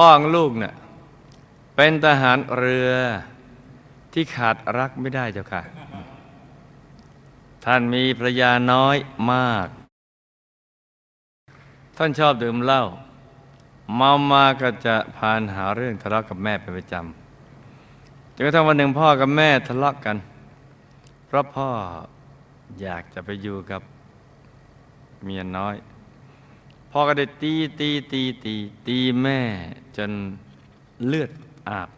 พ่อของลูกเนี่ยเป็นทหารเรือที่ขาดรักไม่ได้เจ้าค่ะ ท่านมีภรรยาน้อยมาก ท่านชอบดื่มเหล้าเมามาก็จะพานหาเรื่องทะเลาะกับแม่เป็นประจำจนกระทั่งวันหนึ่งพ่อกับแม่ทะเลาะกัน เพราะพ่ออยากจะไปอยู่กับเมียน้อย พ่อก็ได้ตีตีตีตีตีแม่จนเลือดอาบ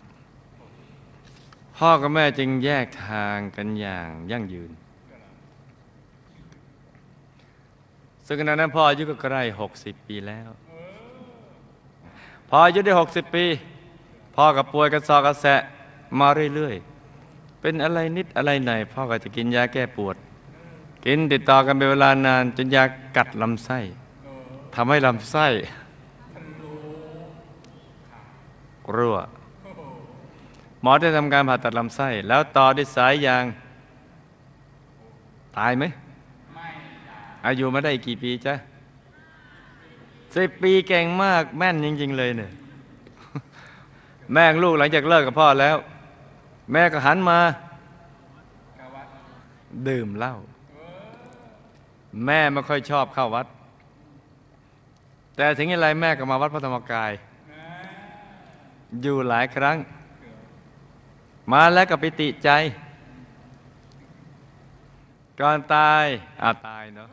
พ่อกับแม่จึงแยกทางกันอย่างยั่งยืน ซึ่งขณะนั้นพ่ออายุก็ใกล้หกสิบปีแล้ว พออายุได้หกสิบปี พ่อกับป่วยกระซอกกระแสะมาเรื่อยๆ เป็นอะไรนิดอะไรหน่อยพ่อก็จะกินยาแก้ปวด กินติดต่อกันเป็นเวลานานจนยากัดลำไส้ ทำให้ลำไส้รั่ว หมอได้ทำการผ่าตัดลำไส้ แล้วต่อด้วยสายยาง ตายไหมอายุมาได้อีกกี่ปีจ๊ะสิบปีเก่งมากแม่นจริง ๆ เลยเนี่ย แม่งลูกหลังจากเลิกกับพ่อแล้ว แม่ก็หันมา ดื่มเหล้าแม่ไม่ค่อยชอบเข้าวัด แต่ถึงย่างไรแม่ก็มาวัดพระธรรมกาย อยู่หลายครั้ง มาแล้วก็ไปติใจ ก่อนตายอาตายเนาะ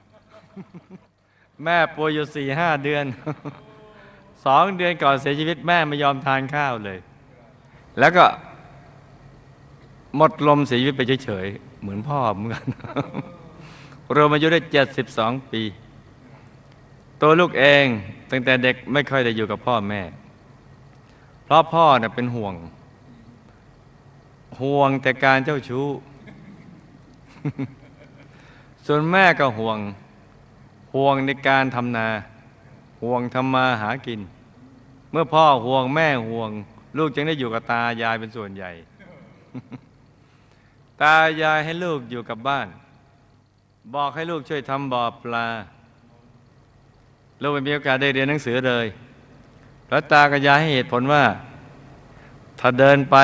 แม่ป่วยอยู่สี่ห้าเดือนสองเดือนก่อนเสียชีวิตแม่ไม่ยอมทานข้าวเลย แล้วก็ หมดลมเสียชีวิตไปเฉยๆ เหมือนพ่อเหมือนกันรวมอายุได้เจ็ดสิบสองปี ตัวลูกเองตั้งแต่เด็กไม่ค่อยได้อยู่กับพ่อแม่ เพราะพ่อเนี่ยเป็นห่วง ห่วงแต่การเจ้าชู้ ส่วนแม่ก็ห่วง ห่วงในการทำนา ห่วงทำมาหากิน เมื่อพ่อห่วงแม่ห่วง ลูกจึงได้อยู่กับตายายเป็นส่วนใหญ่ ตายายให้ลูกอยู่กับบ้าน บอกให้ลูกช่วยทำบ่อปลา ลูกไม่มีโอกาสได้เรียนหนังสือเลยพระตากับยายให้เหตุผลว่า ถ้าเดินไป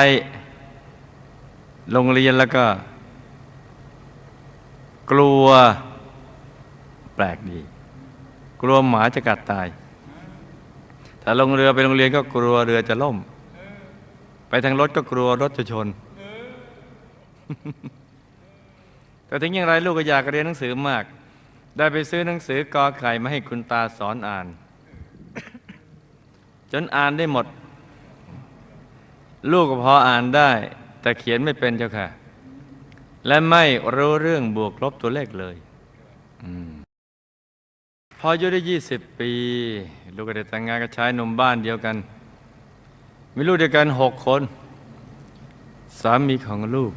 โรงเรียนแล้วก็ กลัวแปลกดี กลัวหมาจะกัดตาย ถ้าลงเรือไปโรงเรียนก็กลัวเรือจะล่ม ไปทางรถก็กลัวรถจะชน แต่ถึงอย่างไรลูกก็อยากเรียนหนังสือมาก ได้ไปซื้อหนังสือกอไข่มาให้คุณตาสอนอ่าน จนอ่านได้หมด ลูกก็พออ่านได้ แต่เขียนไม่เป็นเจ้าค่ะ และไม่รู้เรื่องบวกลบตัวเลขเลยอพออายุได้ยี่สิบปี ลูกก็ได้แต่งงานกับชายหนุ่มบ้านเดียวกัน มีลูกเดียวกันหกคน สามีของลูก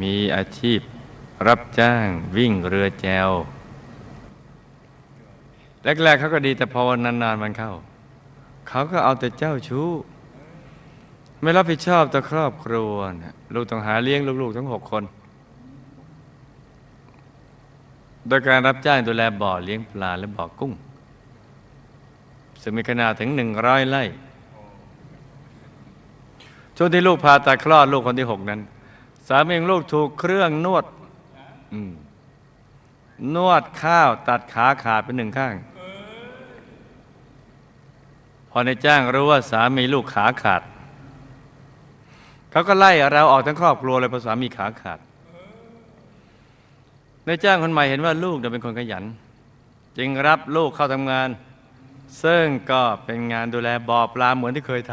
มีอาชีพรับจ้างวิ่งเรือแจว แรกๆเขาก็ดีแต่พอนานๆมันเข้า เขาก็เอาแต่เจ้าชู้ ไม่รับผิดชอบต่อครอบครัวนลูกต้องหาเลี้ยงลูกๆทั้งหกคน โดยการรับจ้างดูแลบ่อเลี้ยงปลาและบ่อกุ้ง ซึ่งมีขนาดถึงหนึ่งร้อยไร่ช่วงที่ลูกพาตัดคลอดลูกคนที่หกนั้น สามีของลูกถูกเครื่องนวดนวดข้าวตัดขาขาดเป็นหนึ่งข้าง พอในจ้างรู้ว่าสามีลูกขาขาด เขาก็ไล่เราออกทั้งครอบครัวเลยเพราะสามีขาขาดในจ้างคนใหม่เห็นว่าลูกเนี่ยเป็นคนขยัน จึงรับลูกเข้าทำงาน ซึ่งก็เป็นงานดูแลบ่อปลาเหมือนที่เคยท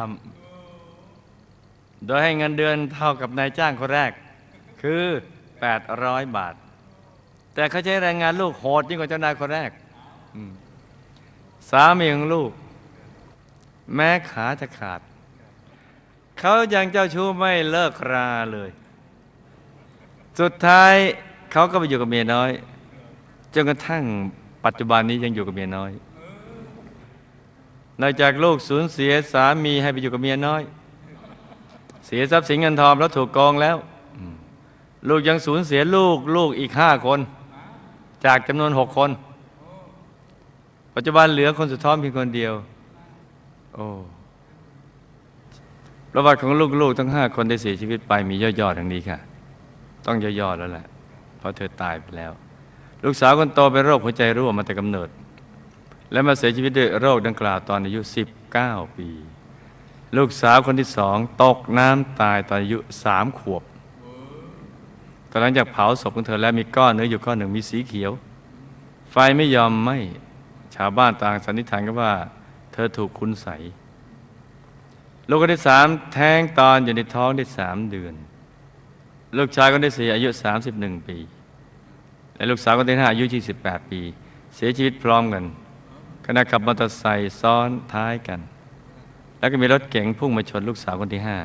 ำโดยให้เงินเดือนเท่ากับนายจ้างคนแรก คือ 800 บาท แต่เขาใช้แรงงานลูกโหดยิ่งกว่าเจ้านายคนแรกสามีของลูก แม้ขาจะขาด เขายังเจ้าชู้ไม่เลิกราเลย สุดท้ายเขาก็ไปอยู่กับเมียน้อย จนกระทั่งปัจจุบันนี้ยังอยู่กับเมียน้อยนอกจากลูกสูญเสียสามีให้ไปอยู่กับเมียน้อย เสียทรัพย์สินเงินทองแล้วถูกกองแล้ว ลูกยังสูญเสียลูกลูกอีกห้าคน จากจำนวนหกคน ปัจจุบันเหลือคนสุดท้องเพียงคนเดียว โอ้ประวัติของลูกๆ ทั้งห้าคนได้เสียชีวิตไปมีย่อๆดังนี้ค่ะ ต้องย่อๆแล้วแหละ เพราะเธอตายไปแล้ว ลูกสาวคนโตเป็นโรคหัวใจรั่วมาแต่กำเนิด และมาเสียชีวิตด้วยโรคดังกล่าวตอนอายุ 19 ปี ลูกสาวคนที่สองตกน้ำตายตอนอายุสามขวบตอนหลังจากเผาศพของเธอแล้วมีก้อนเนื้ออยู่ก้อนหนึ่งมีสีเขียว ไฟไม่ยอมไหมชาวบ้านต่างสันนิษฐานกันว่า ธอถูกคุณใส ลูกคนที่สามแท้งตอนอยู่ในท้องได้สามเดือน ลูกชายคนที่สี่อายุ 31 ปี และลูกสาวคนที่ห้าอายุ 28 ปี เสียชีวิตพร้อมกันขณะขับมอเตอร์ไซค์ซ้อนท้ายกัน แล้วก็มีรถเก๋งพุ่งมาชนลูกสาวคนที่ห้า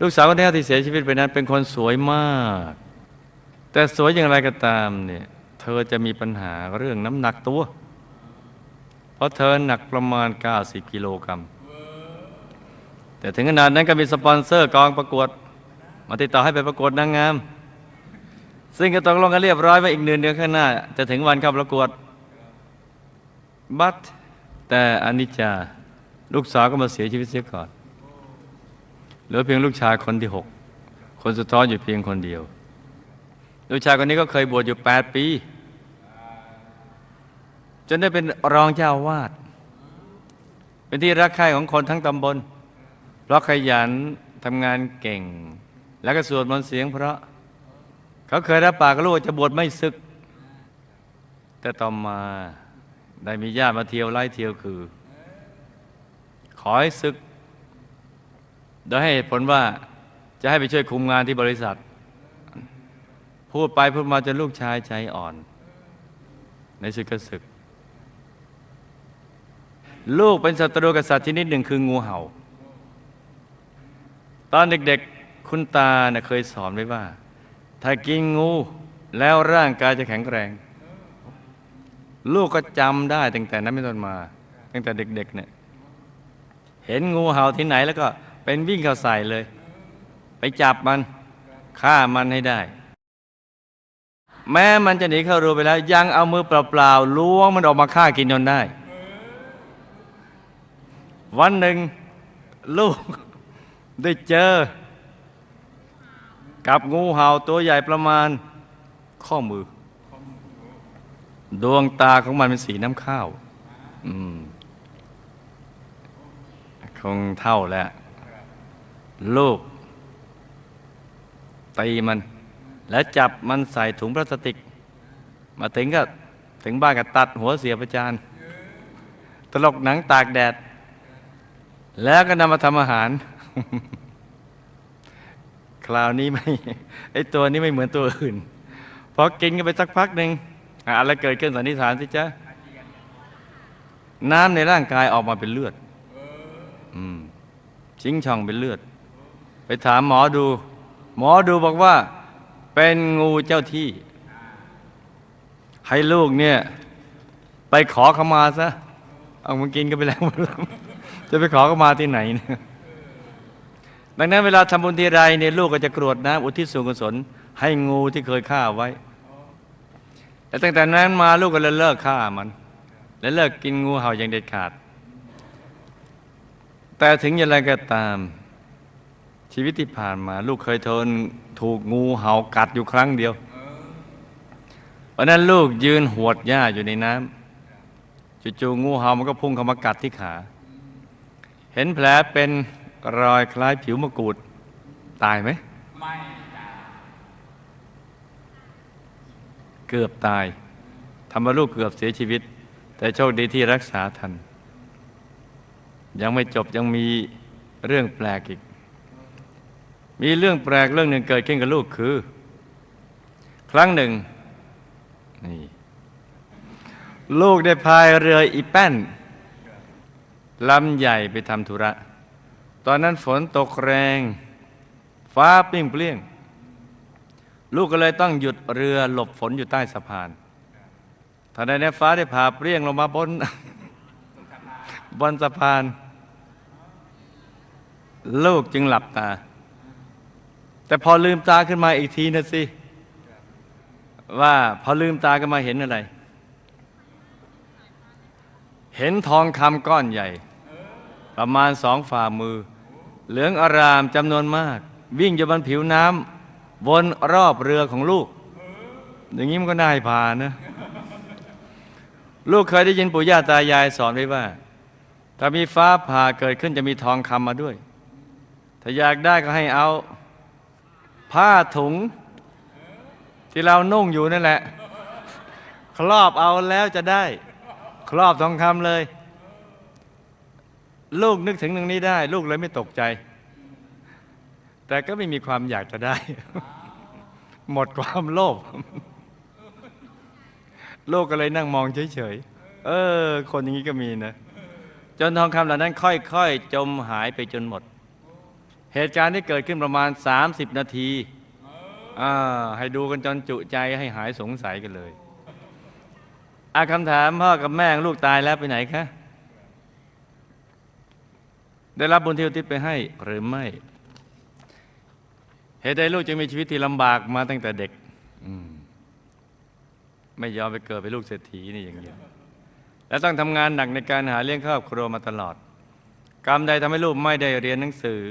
ลูกสาวคนที่ห้าที่เสียชีวิตไปนั้น เป็นคนสวยมาก แต่สวยอย่างไรก็ตามเนี่ยเธอจะมีปัญหาเรื่องน้ำหนักตัว เพราะเธอหนักประมาณ 90 กิโลกรัม แต่ถึงขนาดนั้นก็มีสปอนเซอร์กองประกวด มาติดต่อให้ไปประกวดนางงาม ซึ่งก็ตกลงกันเรียบร้อยว่าอีกหนึ่งเดือนข้างหน้า จะถึงวันเข้าประกวด บัตแต่อนิจจาลูกสาวก็มาเสียชีวิตเสียก่อนเหลือเพียงลูกชายคนที่หกคนสุดท้องอยู่เพียงคนเดียว ลูกชายคนนี้ก็เคยบวชอยู่แปดปี จนได้เป็นรองเจ้าวาด เป็นที่รักใคร่ของคนทั้งตำบล เพราะขยันทำงานเก่ง แล้วก็สวดมนต์เสียง เพราะ เขาเคยรับปากกับลูกว่าจะบวชไม่ศึก แต่ต่อมาได้มีญาติมาเที่ยวไล่เที่ยวคือ ขอให้ศึก โดยให้เหตุผลว่าจะให้ไปช่วยคุมงานที่บริษัท พูดไปพูดมาจนลูกชายใจอ่อน ในศึกก็ศึก ลูกเป็นศัตรูกับสัตว์ชนิดหนึ่งคืองูเห่า ตอนเด็กๆคุณตาเน่ะเคยสอนไว้ว่า ถ้ากินงูแล้วร่างกายจะแข็งแรง ลูกก็จำได้ตั้งแต่นั้นเป็นต้นมา ตั้งแต่เด็กๆเนี่ยเห็นงูเห่าที่ไหนแล้วก็เป็นวิ่งเข้าใส่เลย ไปจับมันฆ่ามันให้ได้ แม้มันจะหนีเข้ารูไปแล้ว ยังเอามือเปล่าๆล้วงมันออกมาฆ่ากินจนได้ วันหนึ่งลูกได้เจอ กับงูเห่าตัวใหญ่ประมาณข้อมือ ดวงตาของมันเป็นสีน้ำข้าวคงเท่าแล้ว ลูก ตีมัน แล้วจับมันใส่ถุงพลาสติก มาถึงก็ถึงบ้านก็ตัดหัวเสียประจานตลกหนังตากแดด แล้วก็นำมาทำอาหาร คราวนี้ไม่ไอตัวนี้ไม่เหมือนตัวอื่นพอกินกันไปสักพักหนึ่งอะไรเกิดขึ้นสันนิษฐานสิจ๊ะน้ำในร่างกายออกมาเป็นเลือดอชิงช่องเป็นเลือด ไปถามหมอดู หมอดูบอกว่า เป็นงูเจ้าที่ ให้ลูกเนี่ย ไปขอขมาซะ เอามากินก็ไปแล้ว จะไปขอขมาที่ไหนนี่ยดังนั้นเวลาทำบุญทีไรเนี่ยลูกก็จะกรวดน้ำอุทิศส่วนกุศลให้งูที่เคยฆ่าไว้แต่ตั้งแต่นั้นมาลูกก็เลยเลิกฆ่ามัน และเลิกกินงูเห่าอย่างเด็ดขาด แต่ถึงอย่างไรก็ตาม ชีวิตที่ผ่านมา ลูกเคยทนถูกงูเห่ากัดอยู่ครั้งเดียววันนั้นลูกยืนหวดหญ้าอยู่ในน้ำจู่ๆงูเห่ามันก็พุ่งเข้ามากัดที่ขา เห็นแผลเป็นรอยคล้ายผิวมะกรูด ตายไหม ไม่ตายเกือบตายทำให้ลูกเกือบเสียชีวิต แต่โชคดีที่รักษาทัน ยังไม่จบยังมีเรื่องแปลกอีก มีเรื่องแปลกเรื่องหนึ่งเกิดขึ้นกับลูกคือ ครั้งหนึ่งนี่ลูกได้พายเรืออีแป้น ลำใหญ่ไปทำธุระ ตอนนั้นฝนตกแรง ฟ้าเปรี้ยงเปรี้ยง ลูกก็เลยต้องหยุดเรือหลบฝนอยู่ใต้สะพานทันใดนั้นฟ้าได้ผ่าเปรี้ยงลงมาบนบนสะพาน ลูกจึงหลับตา แต่พอลืมตาขึ้นมาอีกทีนะสิ ว่าพอลืมตาขึ้นมาเห็นอะไร เห็นทองคำก้อนใหญ่ ประมาณสองฝ่ามือ เหลืองอารามจำนวนมาก วิ่งอยู่บนผิวน้ำวนรอบเรือของลูก อย่างนี้มันก็น่าให้ผ่านนะ ลูกเคยได้ยินปู่ย่าตายายสอนไว้ว่า ถ้ามีฟ้าผ่าเกิดขึ้นจะมีทองคำมาด้วย ถ้าอยากได้ก็ให้เอา ผ้าถุง ที่เรานุ่งอยู่นั่นแหละ ครอบเอาแล้วจะได้ ครอบทองคำเลย ลูกนึกถึงตรงนี้ได้ ลูกเลยไม่ตกใจ แต่ก็ไม่มีความอยากจะได้ หมดความโลภลูกก็เลยนั่งมองเฉยๆเออ คนอย่างนี้ก็มีนะจนทองคำเหล่านั้นค่อยๆจมหายไปจนหมด เหตุการณ์ที่เกิดขึ้นประมาณ 30 นาทีอ่าให้ดูกันจนจุใจให้หายสงสัยกันเลยอาคำถามพ่อกับแม่ลูกตายแล้วไปไหนคะ ได้รับบุญที่อุทิศไปให้หรือไม่เหตุใดลูกจึงมีชีวิตที่ลำบากมาตั้งแต่เด็กอืมไม่ยอมไปเกิดเป็นลูกเศรษฐีนี่อย่างเดียวและต้องทำงานหนักในการหาเลี้ยงครอบครัวมาตลอด กรรมใดทำให้ลูกไม่ได้เรียนหนังสือ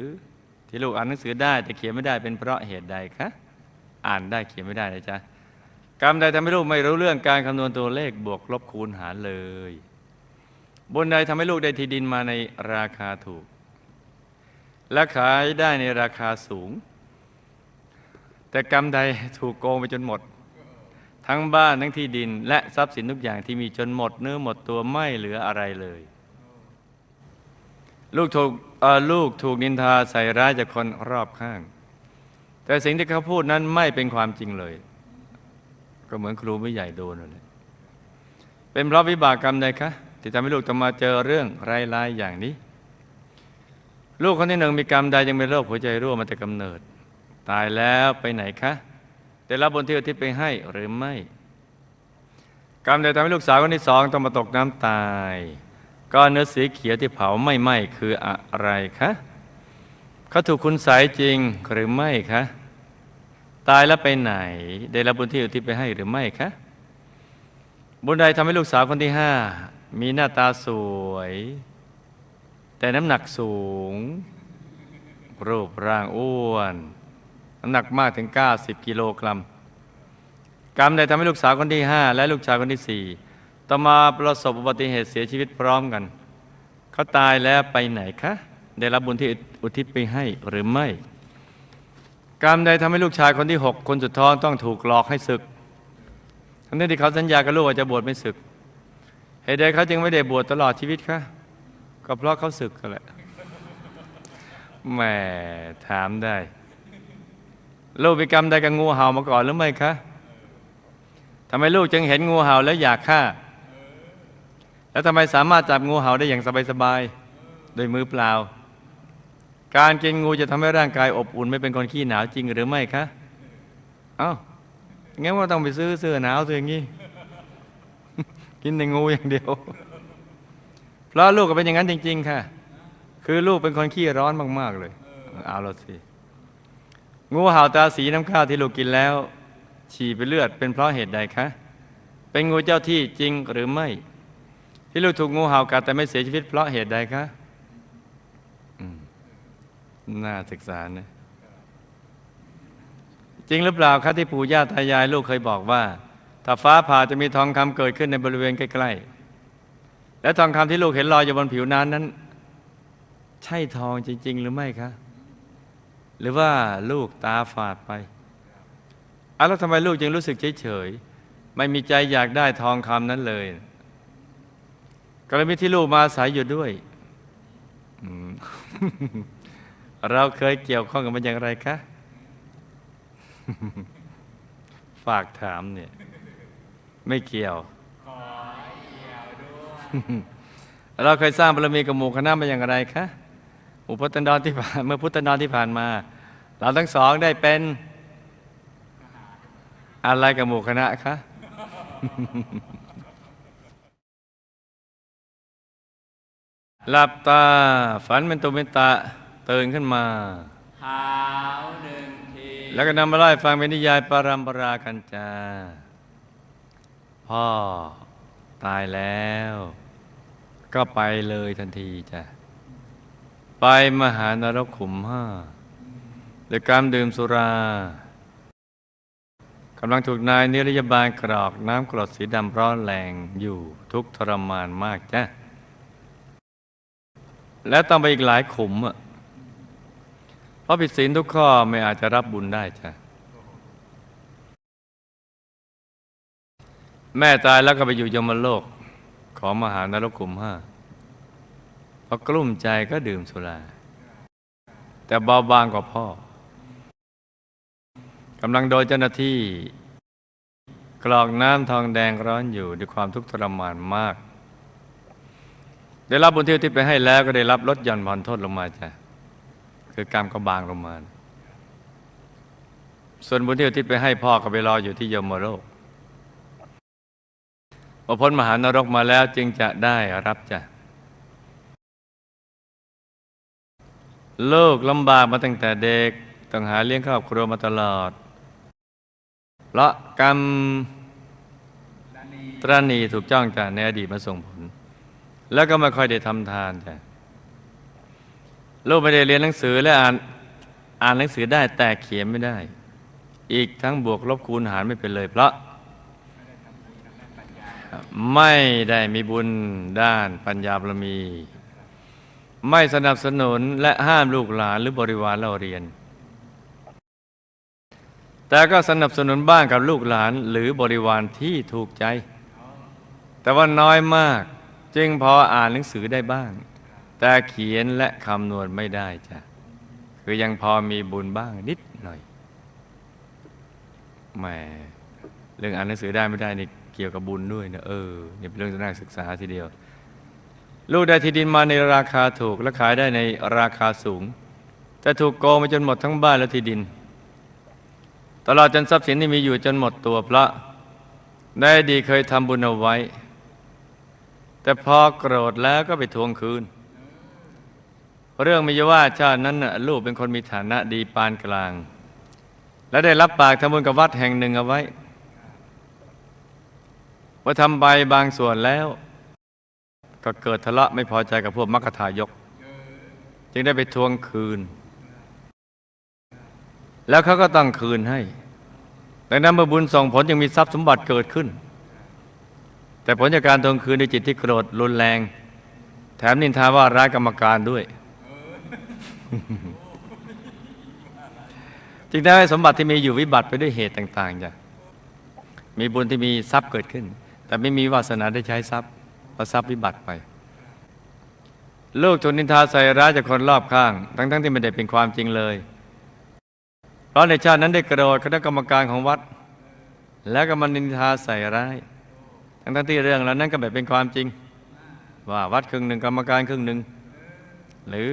ที่ลูกอ่านหนังสือได้ แต่เขียนไม่ได้เป็นเพราะเหตุใดคะอ่านได้เขียนไม่ได้นะจ๊ะกรรมใดทำให้ลูกไม่รู้เรื่องการคำนวณตัวเลขบวกลบคูณหารเลยบุญใดทำให้ลูกได้ที่ดินมาในราคาถูก และขายได้ในราคาสูง แต่กรรมใดถูกโกงไปจนหมด ทั้งบ้านทั้งที่ดิน และทรัพย์สินทุกอย่างที่มีจนหมดเนื้อหมดตัวไม่เหลืออะไรเลย ลูกถูกลูกถูกนินทาใส่ร้ายจากคนรอบข้าง แต่สิ่งที่เขาพูดนั้นไม่เป็นความจริงเลย ก็เหมือนครูไม่ใหญ่โดนเลยเป็นเพราะวิบากกรรมใดคะที่ทำให้ลูกต้องมาเจอเรื่องร้ายๆอย่างนี้ ลูกคนที่หนึ่งมีกรรมใดยังเป็นโรคหัวใจรั่วมาแต่กำเนิด ตายแล้วไปไหนคะได้รับบนที่อุทิศไปให้หรือไม่ กรรมใดทำให้ลูกสาวคนที่สองต้องมาตกน้ำตายก้อนเนื้อสีเขียวที่เผาไม่ไหม้คืออะไรคะเขาถูกคุณสายจริงหรือไม่คะตายแล้วไปไหน ได้รับบุญที่อุทิศไปให้หรือไม่คะบุญใดทำให้ลูกสาวคนที่ห้ามีหน้าตาสวย แต่น้ำหนักสูง รูปร่างอ้วน น้ำหนักมากถึง 90 กิโลกรัม กรรมใดทำให้ลูกสาวคนที่ 5 และลูกชายคนที่ 4 ต่อมาประสบอุบัติเหตุเสียชีวิตพร้อมกัน เขาตายแล้วไปไหนคะ ได้รับบุญที่อุทิศไปให้หรือไม่ กรรมใดทำให้ลูกชายคนที่ 6 คนสุดท้องต้องถูกหลอกให้ศึก ทั้งที่เขาสัญญากับลูกว่าจะบวชไม่ศึกเหตุใดเขาจึงไม่ได้บวชตลอดชีวิตคะ ก็เพราะเขาศึกกันแหละแหมถามได้ลูกไปกรรมใดกับงูเห่ามาก่อนหรือไม่คะทำไมลูกจึงเห็นงูเห่าแล้วอยากฆ่า แล้วทำไมสามารถจับงูเห่าได้อย่างสบายๆโดยมือเปล่า การกินงูจะทำให้ร่างกายอบอุ่นไม่เป็นคนขี้หนาวจริงหรือไม่คะเอ้างั้นว่าต้องไปซื้อเสื้อหนาวตัวอย่างนี้ กินแต่งูอย่างเดียว เพราะลูกก็เป็นอย่างนั้นจริง ๆ ค่ะ คือลูกเป็นคนขี้ร้อนมาก ๆ เลยเอาละสิงูเห่าตาสีน้ำข้าวที่ลูกกินแล้ว ฉี่เป็นเลือดเป็นเพราะเหตุใดคะเป็นงูเจ้าที่จริงหรือไม่ ที่ลูกถูกงูเห่ากัดแต่ไม่เสียชีวิตเพราะเหตุใดคะน่าศึกษานะจริงหรือเปล่าคะที่ปู่ย่าตายายลูกเคยบอกว่า ถ้าฟ้าผ่าจะมีทองคำเกิดขึ้นในบริเวณใกล้ๆ และทองคำที่ลูกเห็นลอยอยู่บนผิวน้ำนั้น ใช่ทองจริง ๆ หรือไม่คะ หรือว่าลูกตาฝาดไปอะแล้วทำไมลูกจึงรู้สึกเฉยๆไม่มีใจอยากได้ทองคำนั้นเลยกรณีที่ลูกมาอาศัยอยู่ด้วยเราเคยเกี่ยวข้องกับมันอย่างไรคะ ฝากถามเนี่ย ไม่เกี่ยว เราเคยสร้างบารมีกับหมู่คณะมาอย่างไรคะหมู่พุทธันดรที่ผ่านเมื่อพุทธันดรที่ผ่านมา เราทั้งสองได้เป็นอะไรกับหมู่คณะคะหลับตาฝันเป็นตุเป็นตะตื่นขึ้นมาหาวหนึ่งที แล้วก็นำมาไล่าให้ฟังเป็นนิยายปรัมปรากันจาพ่อ ตายแล้ว ก็ไปเลยทันทีจ้ะ ไปมหานรกขุมห้าโดยการดื่มสุรากำลังถูกนายนิรยาบาลกรอกน้ำกรดสีดำร้อนแรงอยู่ทุกทรมานมากจ้ะ และต้องไปอีกหลายขุมอะเพราะผิดศีลทุกข้อไม่อาจจะรับบุญได้จ้ะ แม่ตายแล้วก็ไปอยู่ยมโลก ของมหานรกขุมห้าพอกลุ้มใจก็ดื่มสุรา แต่เบาบางกว่าพ่อกำลังโดยเจ้าหน้าที่ กรอกน้ำทองแดงร้อนอยู่ด้วยความทุกข์ทรมานมาก ได้รับบุญที่อุที่ไปให้แล้วก็ได้รับลดหย่อนผ่อนโทษลงมาจ้ะคือกรรมก็บางลงมา ส่วนบุญที่อุทิศไปให้พ่อก็ไปรออยู่ที่ยมโลก พอพ้นมหานรกมาแล้วจึงจะได้รับจ้ะลูกลำบากมาตั้งแต่เด็กต้องหาเลี้ยงครอบครัวมาตลอดเพราะกรรมตรณีถูกจ้องจากในอดีตมาส่งผล แล้วก็ไม่ค่อยได้ทำทานจ้ะลูกไม่ได้เรียนหนังสือและอ่านอ่านหนังสือได้แต่เขียนไม่ได้ อีกทั้งบวกลบคูณหารไม่เป็นเลย เพราะ ไม่ได้มีบุญด้านปัญญาบารมี ไม่สนับสนุนและห้ามลูกหลานหรือบริวารเราเรียน แต่ก็สนับสนุนบ้างกับลูกหลานหรือบริวารที่ถูกใจ แต่ว่าน้อยมาก จึงพออ่านหนังสือได้บ้าง แต่เขียนและคำนวณไม่ได้จ้ะคือยังพอมีบุญบ้างนิดหน่อยแหมเรื่องอ่านหนังสือได้ไม่ได้นี่ เกี่ยวกับบุญด้วยนะเออเนี่ยเป็นเรื่องที่น่าศึกษาทีเดียว ลูกได้ที่ดินมาในราคาถูกและขายได้ในราคาสูง แต่ถูกโกงไปจนหมดทั้งบ้านและที่ดิน ตลอดจนทรัพย์สินที่มีอยู่จนหมดตัวพระได้ดีเคยทำบุญเอาไว้ แต่พอโกรธแล้วก็ไปทวงคืน เรื่องมิยว่าชาตินั้นลูกเป็นคนมีฐานะดีปานกลาง และได้รับปากทำบุญกับวัดแห่งหนึ่งเอาไว้ ว่าทำไปบางส่วนแล้ว ก็เกิดทะเลาะไม่พอใจกับพวกมัคทายก จึงได้ไปทวงคืน แล้วเขาก็ต้องคืนให้ ดังนั้นเมื่อบุญส่งผลยังมีทรัพย์สมบัติเกิดขึ้น แต่ผลจากการทวงคืนในจิตที่โกรธรุนแรง แถมนินทาว่าร้ายกรรมการด้วยจึงได้สมบัติที่มีอยู่วิบัติไปด้วยเหตุต่าง ๆจ้ะมีบุญที่มีทรัพย์เกิดขึ้น แต่ไม่มีวาสนาได้ใช้ทรัพย์เพระทรัพย์วิบัติไป ลูกถูกนินทาใส่ร้ายจากคนรอบข้าง ทั้งๆที่ไม่ได้เป็นความจริงเลย เพราะในชาตินั้นได้กระโดดคณะกรรมการของวัด แล้วก็มานินทาใส่ร้าย ทั้งๆที่เรื่องเหล่านั้นก็แบบเป็นความจริง ว่าวัดครึ่งหนึ่งกรรมการครึ่งหนึ่งหรือ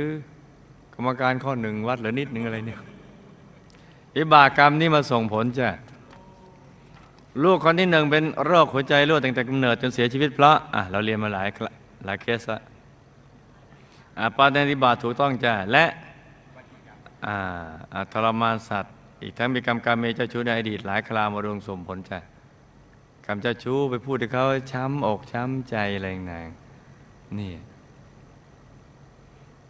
กรรมการข้อหนึ่งวัดหรือนิดหนึ่งอะไรเนี่ยวิบากกรรมนี่มาส่งผลจ้ะ ลูกคนที่หนึ่งเป็นโรคหัวใจรั่วตั้งแต่กำเนิดจนเสียชีวิตเพราะอะเราเรียนมาหลายหลายเคสละอะปฏิบัติถูกต้องจ้ะและอทรมานสัตว์ อีกทั้งมีกรรมการเมเจ้าชู้ในอดีตหลายคราวมาดวงสมผลจ้ะกรรมเจ้าชู้ไปพูดให้เขาช้ำอกช้ำใจอะไรต่างนี่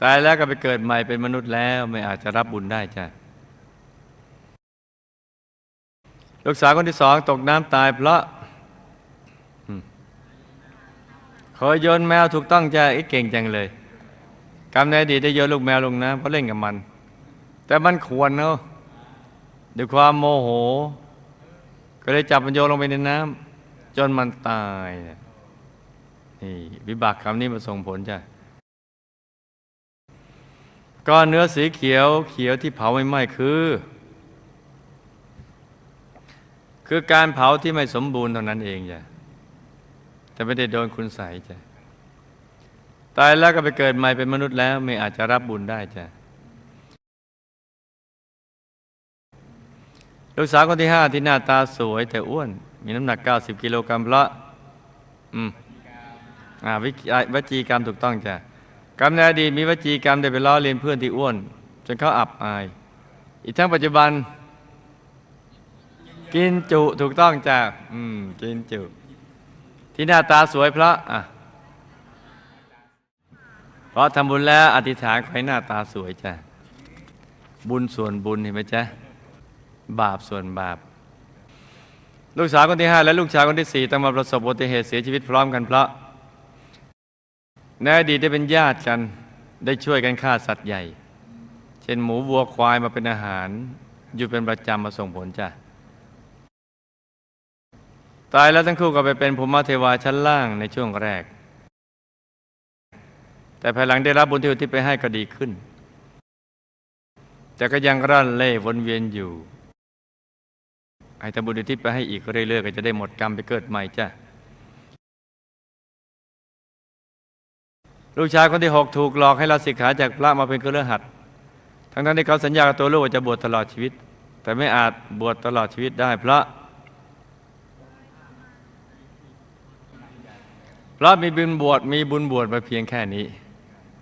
ตายแล้วก็ไปเกิดใหม่เป็นมนุษย์แล้วไม่อาจจะรับบุญได้จ้ะ ลูกสาวคนที่สองตกน้ำตายเพราะเคยโยนแมวถูกต้องจ้ะไอ้เก่งจังเลยกรรมในอดีตได้โยนลูกแมวลงน้ำเพราะเล่นกับมัน แต่มันควรเนาะด้วยความโมโห ก็เลยจับมันโยนลงไปในน้ำจนมันตายนี่ยนี่วิบากคำนี้มาส่งผลจ้ะก้อนเนื้อสีเขียวเขียวที่เผาไม่ไหม้คือ คือการเผาที่ไม่สมบูรณ์เท่านั้นเองจ้ะแต่ไม่ได้โดนคุณใสยจ้ะตายแล้วก็ไปเกิดใหม่เป็นมนุษย์แล้ว ไม่อาจจะรับบุญได้จ้ะลูกสาวคนที่ห้าที่หน้าตาสวย แต่อ้วน มีน้ำหนัก 90 กิโลกรัมเพราะอืมอ่าวิวจีกรรมถูกต้องจ้ะกรรมในอดีตมีวจีกรรมได้ไปล้อเลียนเพื่อนที่อ้วน จนเขาอับอาย อีกทั้งปัจจุบัน กินจุถูกต้องจ้ะอืม กินจุ ที่หน้าตาสวยเพราะอะเพราะทำบุญแล้วอธิษฐานขอให้หน้าตาสวยจ้ะบุญส่วนบุญเห็นไหมจ๊ะบาปส่วนบาป ลูกสาวคนที่ห้าและลูกชายคนที่สี่ต้องมาประสบอุบัติเหตุเสียชีวิตพร้อมกันเพราะในอดีตได้เป็นญาติกันได้ช่วยกันฆ่าสัตว์ใหญ่ เช่นหมูวัวควายมาเป็นอาหาร อยู่เป็นประจำมาส่งผลจ้ะ ตายแล้วทั้งคู่ก็ไปเป็นภูมิเทวาชั้นล่างในช่วงแรก แต่ภายหลังได้รับบุญที่อุทิศไปให้ก็ดีขึ้น แต่ก็ยังร่อนเล่วนเวียนอยู่ให้ทำบุญอุทิศไปให้อีกเรื่อยๆก็จะได้หมดกรรมไปเกิดใหม่จ้ะลูกชายคนที่หกถูกหลอกให้ลาสิกขาจากพระมาเป็นเครือขัดทั้งนั้นที่เขาสัญญากับตัวลูกว่าจะบวชตลอดชีวิต แต่ไม่อาจบวชตลอดชีวิตได้เพราะเพ ราะมีบุญบวชมีบุญบวชมาเพียงแค่นี้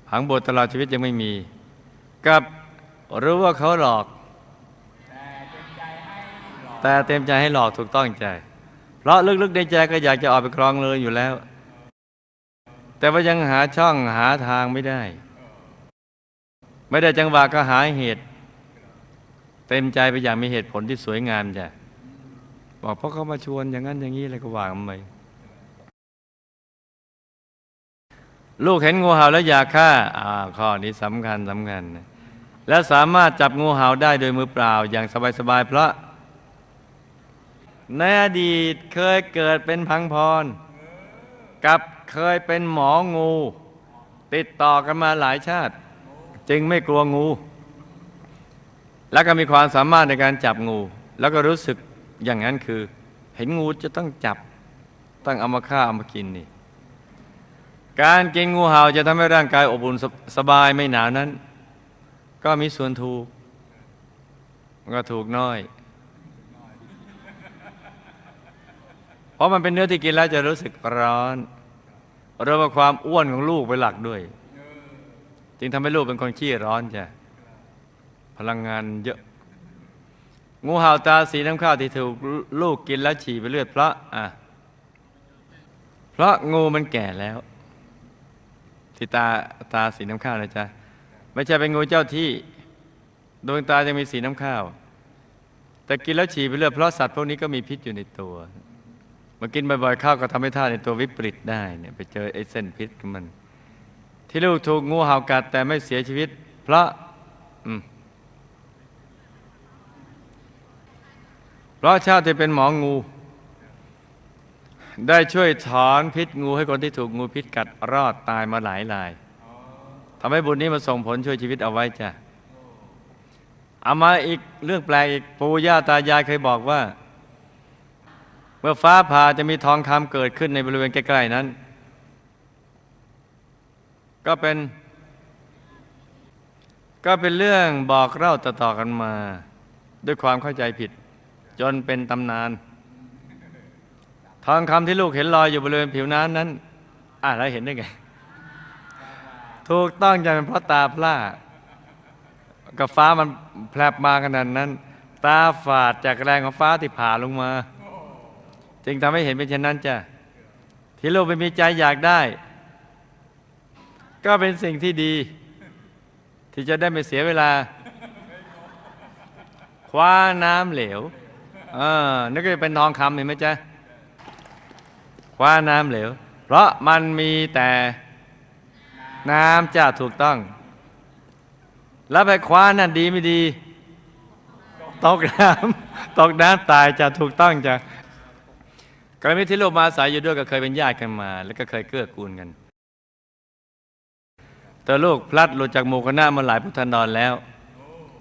ผังบวชตลอดชีวิตยังไม่มี กับรู้ว่าเขาหลอก แต่เต็มใจให้หลอกถูกต้องใจ เพราะลึกๆในใจก็อยากจะออกไปครองเลยอยู่แล้ว แต่ว่ายังหาช่องหาทางไม่ได้ ไม่ได้จังหวะก็หาเหตุ เต็มใจไปอย่างมีเหตุผลที่สวยงามจ้ะบอกเพราะเขามาชวนอย่างนั้นอย่างนี้อะไรก็ว่ากันไป ลูกเห็นงูเห่าแล้วอยากฆ่าอ่าข้อนี้สำคัญสำคัญนะและสามารถจับงูเห่าได้โดยมือเปล่าอย่างสบายๆเพราะ ในอดีตเคยเกิดเป็นพังพร กับเคยเป็นหมองู ติดต่อกันมาหลายชาติ จึงไม่กลัวงู แล้วก็มีความสามารถในการจับงู แล้วก็รู้สึกอย่างนั้นคือ เห็นงูจะต้องจับต้องเอามาฆ่าเอามากินนี่ การกินงูเห่าจะทำให้ร่างกายอบอุ่นสสบายไม่หนาวนั้น ก็มีส่วนถูก ก็ถูกน้อย เพราะมันเป็นเนื้อที่กินแล้วจะรู้สึกร้อนเริ่มว่าความอ้วนของลูกไปนหลักด้วย จึงทำให้ลูกเป็นคนขี้ร้อนจ้ะพลังงานเยอะ งูเห่าตาสีน้ำข้าวที่ถูกลูกกินแล้วฉี่ไปเลือดเพราะอะเพราะงูมันแก่แล้ว ที่ตาตาสีน้ำข้าวนะจ๊ะไม่ใช่เป็นงูเจ้าที่ ดวงตายังมีสีน้ำข้าว แต่กินแล้วฉี่ไปเลือดเพราะสัตว์พวกนี้ก็มีพิษอยู่ในตัวมากินบ่อยๆข้าวก็ทำให้ท่าในตัววิปริตได้เนี่ยไปเจอไอ้เส้นพิษของมัน ที่ลูกถูกงูเห่ากัดแต่ไม่เสียชีวิต เพราะอืมเพราะชาติเป็นหมองู ได้ช่วยถอนพิษงูให้คนที่ถูกงูพิษกัดรอดตายมาหลายรายทำให้บุญนี้มาส่งผลช่วยชีวิตเอาไว้จ้ะเอามาอีกเรื่องแปลกอีกปู่ย่าตายายเคยบอกว่า เมื่อฟ้าผ่าจะมีทองคำเกิดขึ้นในบริเวณใกล้ๆนั้น ก็เป็น ก็เป็นเรื่องบอกเล่าต่อๆกันมา ด้วยความเข้าใจผิด จนเป็นตำนาน ทองคำที่ลูกเห็นลอยอยู่บริเวณผิวน้ำนั้น อะแล้วเห็นได้ไง ถูกต้องจะเป็นเพราะตาพร่ากับฟ้ามันแผลบมาขนาดนั้น ตาฝาดจากแรงของฟ้าที่ผ่าลงมา จึงทำให้เห็นเป็นเช่นนั้นจ้ะที่ลูกไม่มีใจอยากได้ ก็เป็นสิ่งที่ดี ที่จะได้ไม่เสียเวลา คว้าน้ำเหลว เออนึกว่าเป็นทองคำเห็นไหมจ๊ะ ว้าน้ำเหลว เพราะมันมีแต่น้ำจะถูกต้อง แล้วไปคว้านั่นดีไม่ดี ตกน้ำตกน้ำตายจะถูกต้องจ้ะกรณีที่ลูกมาอาศัยอยู่ด้วยก็เคยเป็นญาติกันมา แล้วก็เคยเกื้อกูลกัน แต่ลูกพลัดหลุดจากหมู่คณะมาหลายพุทธนดรแล้ว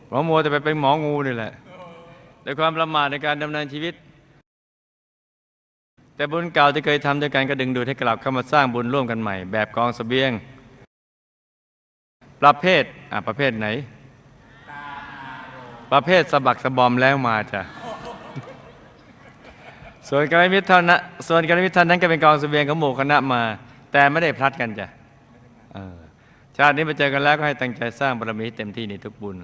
เพราะมัวแต่ไปเป็นหมองูนี่แหละด้วยความประมาทในการดำเนินชีวิต แต่บุญเก่าที่เคยทำด้วยกันก็ดึงดูดให้กลับเข้ามาสร้างบุญร่วมกันใหม่ แบบกองเสบียง ประเภทอะประเภทไหน ประเภทสะบักสะบอมแล้วมาจ้ะส่วนการมิตรท่านั้นส่วนการมิตรท่านั้นก็เป็นกองเสบียงของหมู่คณะมา แต่ไม่ได้พลัดกันจ้ะชาตินี้มาเจอกันแล้วก็ให้ตั้งใจสร้างบารมีให้เต็มที่ในทุกบุญ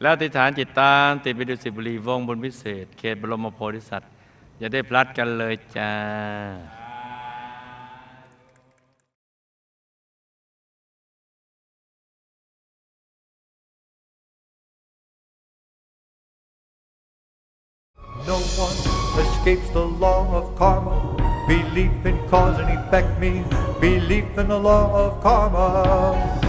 แล้วอธิฐานจิตตามติดไปดุสิบุรีวงบนพิเศษ เขตบรมโพธิสัตว์ อย่าได้พลัดกันเลยจ้า No one escapes the law of karma. Belief in cause and effect means belief in the law of karma.